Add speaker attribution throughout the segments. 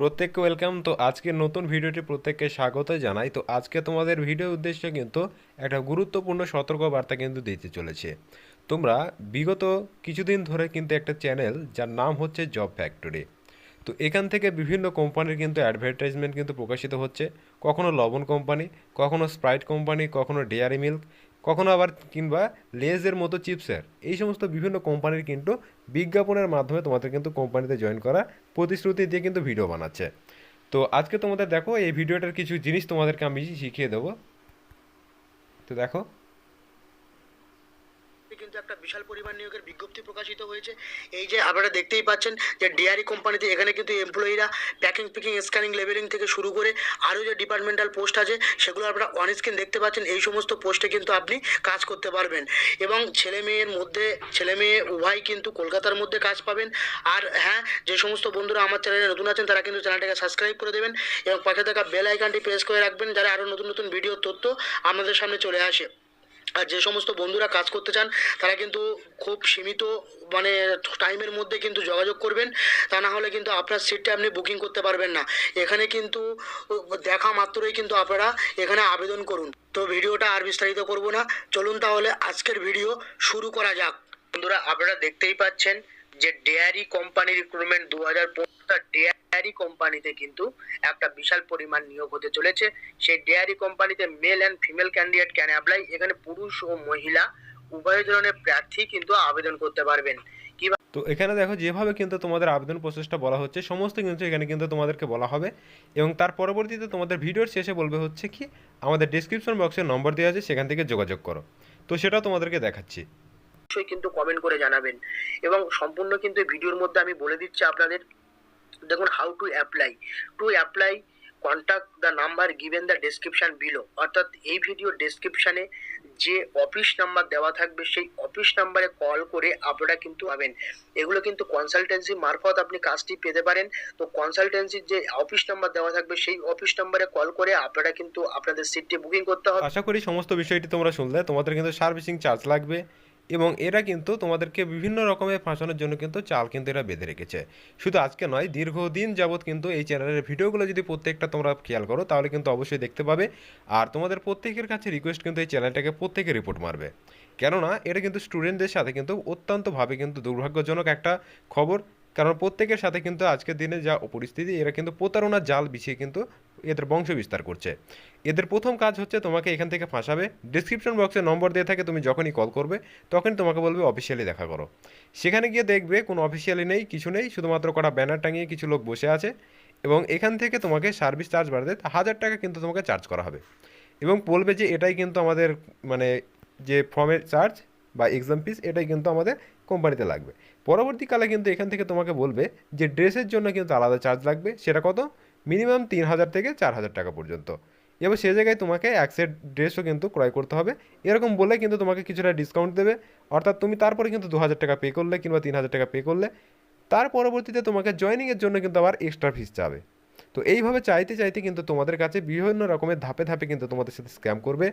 Speaker 1: প্রত্যেককে ওয়েলকাম তো আজকের নতুন ভিডিওটি প্রত্যেককে স্বাগত জানাই। তো আজকে তোমাদের ভিডিও উদ্দেশ্যে কিন্তু একটা গুরুত্বপূর্ণ সতর্ক বার্তা কিন্তু দিতে চলেছে। তোমরা বিগত কিছুদিন ধরে কিন্তু একটা চ্যানেল যার নাম হচ্ছে জব ফ্যাক্টরি তো এখান থেকে বিভিন্ন কোম্পানির কিন্তু অ্যাডভার্টাইজমেন্ট কিন্তু প্রকাশিত হচ্ছে। কখনো লবণ কোম্পানি, কখনো স্প্রাইট কোম্পানি, কখনো ডেয়ারি মিল্ক কখনো আবার কিংবা লেজের মতো চিপসের। এই সমস্ত বিভিন্ন কোম্পানির কিন্তু বিজ্ঞাপনের মাধ্যমে তোমাদের কিন্তু কোম্পানিতে জয়েন করা প্রতিশ্রুতি দিয়ে কিন্তু ভিডিও বানাচ্ছে। তো আজকে তোমাদের দেখো, এই ভিডিওটার কিছু জিনিস তোমাদেরকে আমি শিখিয়ে দেবো। তো দেখো।
Speaker 2: কিন্তু একটা বিশাল পরিমাণ নিয়োগের বিজ্ঞপ্তি প্রকাশিত হয়েছে। এই যে আপনারা দেখতেই পাচ্ছেন যে ডিআরই কোম্পানিতে এখানে কিন্তু এমপ্লয়িরা প্যাকিং পিকিং স্ক্যানিং লেভেলিং থেকে শুরু করে আরও যে ডিপার্টমেন্টাল পোস্ট আছে, সেগুলো আপনারা অন স্ক্রিন দেখতে পাচ্ছেন। এই সমস্ত পোস্টে কিন্তু আপনি কাজ করতে পারবেন। এবং ছেলে মেয়ের মধ্যে, ছেলে মেয়ে উভয় কিন্তু কলকাতার মধ্যে কাজ পাবেন। আর হ্যাঁ যে সমস্ত বন্ধুরা আমার চ্যানেলে নতুন আছেন, তারা কিন্তু চ্যানেলটাকে সাবস্ক্রাইব করে দেবেন। এবং পাশে থাকা বেল আইকনটি প্রেস করে রাখবেন, যারা আরও নতুন নতুন ভিডিও তথ্য আমাদের সামনে চলে আসে। আর যে সমস্ত বন্ধুরা কাজ করতে চান, তারা কিন্তু খুব সীমিত মানে টাইমের মধ্যে কিন্তু যোগাযোগ করবেন। তা না হলে কিন্তু আপনার সিটটা আপনি বুকিং করতে পারবেন না। এখানে কিন্তু দেখা মাত্রই কিন্তু আপনারা এখানে আবেদন করুন। তো ভিডিওটা আর বিস্তারিত করব না। চলুন তাহলে আজকের ভিডিও শুরু করা যাক। বন্ধুরা, আপনারা দেখতেই পাচ্ছেন যে ডেয়ারি কোম্পানি রিক্রুটমেন্ট দু হাজার ডেয়ারি কোম্পানিতে কিন্তু একটা বিশাল পরিমাণ নিয়োগ হতে চলেছে। সেই ডেয়ারি কোম্পানিতে male and female candidate can apply এখানে পুরুষ ও মহিলা উভয় ধরনের প্রার্থী কিন্তু আবেদন করতে পারবেন।
Speaker 1: তো এখানে দেখো, যেভাবে কিন্তু তোমাদের আবেদন প্রসেসটা বলা হচ্ছে, সমস্ত কিন্তু এখানে কিন্তু তোমাদেরকে বলা হবে। এবং তার পরবর্তীতে তোমাদের ভিডিওর শেষে বলবে হচ্ছে কি, আমাদের ডিসক্রিপশন বক্সে নম্বর দেওয়া আছে, সেখান থেকে যোগাযোগ করো। তো সেটাও তোমাদেরকে দেখাচ্ছি।
Speaker 2: অবশ্যই কিন্তু কমেন্ট করে জানাবেন। এবং সম্পূর্ণ কিন্তু ভিডিওর মধ্যে আমি বলে দিচ্ছি আপনাদের, দেখুন how to apply to apply contact the number given the description below অর্থাৎ এই ভিডিও ডেসক্রিপশনে যে অফিস নাম্বার দেওয়া থাকবে, সেই অফিস নাম্বারে কল করে আপনারা কিন্তু পাবেন। এগুলো কিন্তু কনসালটেন্সি মারফত আপনি কাজটি পেতে পারেন। তো কনসালটেন্সির যে অফিস নাম্বার দেওয়া থাকবে, সেই অফিস নাম্বারে কল করে আপনারা কিন্তু আপনাদের সিটটি বুকিং করতে হবে।
Speaker 1: আশা করি সমস্ত বিষয়টি তোমরা শুনলে। তোমাদের কিন্তু সার্ভিসিং চার্জ লাগবে। এবং এরা কিন্তু তোমাদেরকে বিভিন্ন রকমের ফাঁসানোর জন্য কিন্তু চাল কিন্তু এরা বেঁধে রেখেছে। শুধু আজকে নয়, দীর্ঘদিন যাবৎ কিন্তু এই চ্যানেলের ভিডিওগুলো যদি প্রত্যেকটা তোমরা খেয়াল করো, তাহলে কিন্তু অবশ্যই দেখতে পাবে। আর তোমাদের প্রত্যেকের কাছে রিকোয়েস্ট কিন্তু এই চ্যানেলটাকে প্রত্যেকে রিপোর্ট মারবে। কেননা, এটা কিন্তু স্টুডেন্টদের সাথে কিন্তু অত্যন্তভাবে কিন্তু দুর্ভাগ্যজনক একটা খবর। কারণ প্রত্যেকের সাথে কিন্তু আজকের দিনে যা পরিস্থিতি, এরা কিন্তু প্রতারণার জাল বিছিয়ে কিন্তু এদের বংশ বিস্তার করছে। এদের প্রথম কাজ হচ্ছে তোমাকে এখান থেকে ফাঁসাবে। ডিসক্রিপশন বক্সে নম্বর দিয়ে থাকে, তুমি যখনই কল করবে, তখনই তোমাকে বলবে অফিসিয়ালি দেখা করো। সেখানে গিয়ে দেখবে কোনো অফিসিয়ালি নেই, কিছু নেই, শুধুমাত্র কটা ব্যানার টাঙিয়ে কিছু লোক বসে আছে এবং এখান থেকে তোমাকে সার্ভিস চার্জ বাড়াতে হাজার টাকা কিন্তু তোমাকে চার্জ করা হবে। এবং বলবে যে এটাই কিন্তু আমাদের মানে যে ফর্মের চার্জ বা এক্সাম ফিস এটাই কিন্তু আমাদের কোম্পানিতে লাগবে। পরবর্তীকালে কিন্তু এখান থেকে তোমাকে বলবে যে ড্রেসের জন্য কিন্তু আলাদা চার্জ লাগবে। সেটা কত? মিনিমাম তিন হাজার থেকে চার হাজার টাকা পর্যন্ত। এবার সে জায়গায় তোমাকে এক সেট ড্রেসও কিন্তু ক্রয় করতে হবে। এরকম বলে কিন্তু তোমাকে কিছুটা ডিসকাউন্ট দেবে। অর্থাৎ তুমি তারপরে কিন্তু দু হাজার টাকা পে করলে কিংবা তিন হাজার টাকা পে করলে, তার পরবর্তীতে তোমাকে জয়নিংয়ের জন্য কিন্তু আবার এক্সট্রা ফিস চাবে। তো এইভাবে চাইতে চাইতে কিন্তু তোমাদের কাছে বিভিন্ন রকমের ধাপে ধাপে কিন্তু তোমাদের সাথে স্ক্যাম করবে।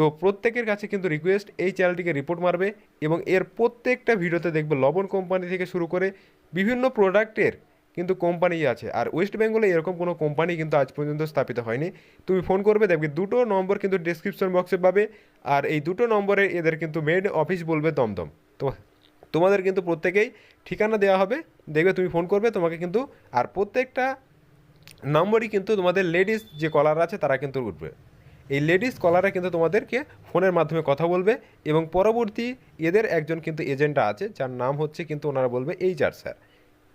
Speaker 1: তো প্রত্যেকের কাছে কিন্তু রিকোয়েস্ট এই চ্যানেলটিকে রিপোর্ট মারবে এবং এর প্রত্যেকটা ভিডিওতে দেখবে লবণ কোম্পানি থেকে শুরু করে বিভিন্ন প্রোডাক্টের কিন্তু কোম্পানি আছে। আর ওয়েস্ট বেঙ্গলে এরকম কোনো কোম্পানি কিন্তু আজ পর্যন্ত স্থাপিত হয়নি। তুমি ফোন করবে, দেখবে দুটো নম্বর কিন্তু ডিসক্রিপশন বক্সে পাবে আর এই দুটো নম্বরে এদের কিন্তু মেড অফিস বলবে দমদম। তো তোমাদের কিন্তু প্রত্যেকেই ঠিকানা দেওয়া হবে, দেখবে তুমি ফোন করবে, তোমাকে কিন্তু আর প্রত্যেকটা নম্বরই কিন্তু তোমাদের লেডিস যে কলার আছে তারা কিন্তু উঠবে। এই লেডিস কলাররা কিন্তু তোমাদেরকে ফোনের মাধ্যমে কথা বলবে এবং পরবর্তী এদের একজন কিন্তু এজেন্টটা আছে, যার নাম হচ্ছে কিন্তু ওনারা বলবে এইচ আর স্যার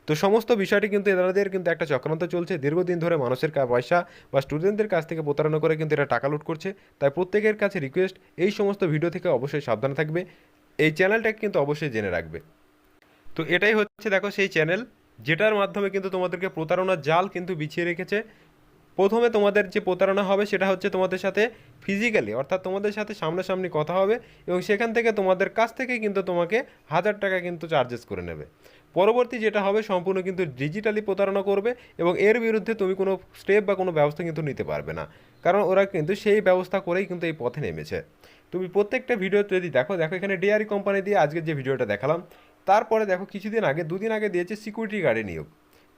Speaker 1: তো সমস্ত বিষয়টি কিন্তু এনাদের কিন্তু একটা চক্রান্ত চলছে। দীর্ঘদিন ধরে মানুষের পয়সা বা স্টুডেন্টদের কাছ থেকে প্রতারণা করে কিন্তু এরা টাকা লুট করছে। তাই প্রত্যেকের কাছে রিকোয়েস্ট এই সমস্ত ভিডিও থেকে অবশ্যই সাবধানে থাকবে। এই চ্যানেলটাকে কিন্তু অবশ্যই জেনে রাখবে। তো এটাই হচ্ছে দেখো সেই চ্যানেল যেটার মাধ্যমে কিন্তু তোমাদেরকে প্রতারণার জাল কিন্তু বিছিয়ে রেখেছে। প্রথমে তোমাদের যে প্রতারণা হবে সেটা হচ্ছে তোমাদের সাথে ফিজিক্যালি অর্থাৎ তোমাদের সাথে সামনাসামনি কথা হবে এবং সেখান থেকে তোমাদের কাছ থেকে কিন্তু তোমাকে হাজার টাকা কিন্তু চার্জেস করে নেবে। পরবর্তী যেটা হবে সম্পূর্ণ কিন্তু ডিজিটালি প্রতারণা করবে এবং এর বিরুদ্ধে তুমি কোনো স্টেপ বা কোনো ব্যবস্থা কিন্তু নিতে পারবে না। কারণ ওরা কিন্তু সেই ব্যবস্থা করেই কিন্তু এই পথে নেমেছে। তুমি প্রত্যেকটা ভিডিও যদি দেখো দেখো এখানে ডিআরই কোম্পানি দিয়ে আজকের যে ভিডিওটা দেখালাম, তারপরে দেখো কিছুদিন আগে, দুদিন আগে দিয়েছে সিকিউরিটি গার্ডে নিয়োগ।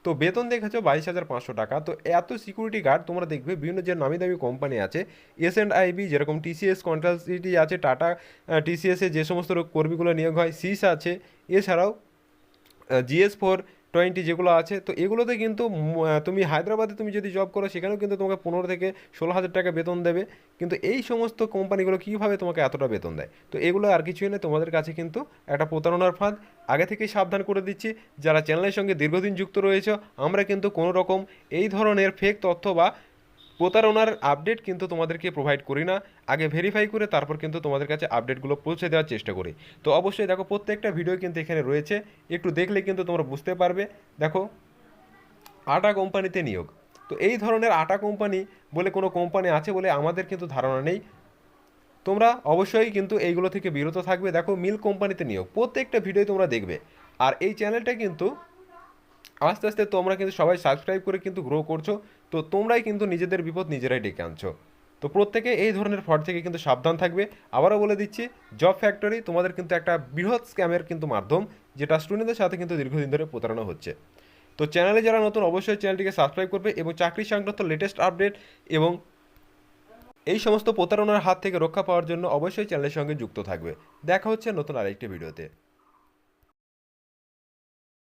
Speaker 1: তো বেতন দেখেছ বাইশ হাজার পাঁচশো টাকা। তো এত সিকিউরিটি গার্ড তোমরা দেখবে, বিভিন্ন যে নামি দামি কোম্পানি আছে এস অ্যান্ড আইবি যেরকম টিসিএস কন্ট্রাসিটি আছে টাটা টিসিএসে যে সমস্ত কর্মীগুলো নিয়োগ হয় সিস আছে, এছাড়াও জিএস ফোর টোয়েন্টি যেগুলো আছে, তো এগুলোতে কিন্তু তুমি হায়দ্রাবাদে তুমি যদি জব করো, সেখানেও কিন্তু তোমাকে পনেরো থেকে ষোলো হাজার টাকা বেতন দেবে। কিন্তু এই সমস্ত কোম্পানিগুলো কীভাবে তোমাকে এতটা বেতন দেয়? তো এগুলো আর কিছুই নেই, তোমাদের কাছে কিন্তু একটা প্রতারণার ফাঁদ। আগে থেকেই সাবধান করে দিচ্ছি, যারা চ্যানেলের সঙ্গে দীর্ঘদিন যুক্ত রয়েছে, আমরা কিন্তু কোনো রকম এই ধরনের ফেক তথ্য বা প্রতারণার আপডেট কিন্তু তোমাদেরকে প্রোভাইড করি না। আগে ভেরিফাই করে তারপর কিন্তু তোমাদের কাছে আপডেটগুলো পৌঁছে দেওয়ার চেষ্টা করি। তো অবশ্যই দেখো, প্রত্যেকটা ভিডিও কিন্তু এখানে রয়েছে। একটু দেখলে কিন্তু তোমরা বুঝতে পারবে। দেখো, আটা কোম্পানিতে নিয়োগ। তো এই ধরনের আটা কোম্পানি বলে কোনো কোম্পানি আছে বলে আমাদের কিন্তু ধারণা নেই। তোমরা অবশ্যই কিন্তু এইগুলো থেকে বিরত থাকবে। দেখো মিল কোম্পানিতে নিয়োগ। প্রত্যেকটা ভিডিও তোমরা দেখবে। আর এই চ্যানেলটা কিন্তু আস্তে আস্তে তোমরা কিন্তু সবাই সাবস্ক্রাইব করে কিন্তু গ্রো করছ। তো তোমরাই কিন্তু নিজেদের বিপদ নিজেরাই ডেকে আনছো। তো প্রত্যেকে এই ধরনের ফ্রড থেকে কিন্তু সাবধান থাকবে। আবারও বলে দিচ্ছি জব ফ্যাক্টরি তোমাদের কিন্তু একটা বৃহৎ স্ক্যামের কিন্তু মাধ্যম, যেটা স্টুডেন্টদের সাথে কিন্তু দীর্ঘদিন ধরে প্রতারণা হচ্ছে। তো চ্যানেলে যারা নতুন, অবশ্যই চ্যানেলটিকে সাবস্ক্রাইব করবে এবং চাকরি সংক্রান্ত লেটেস্ট আপডেট এবং এই সমস্ত প্রতারণার হাত থেকে রক্ষা পাওয়ার জন্য অবশ্যই চ্যানেলের সঙ্গে যুক্ত থাকবে। দেখা হচ্ছে নতুন আরেকটি ভিডিওতে।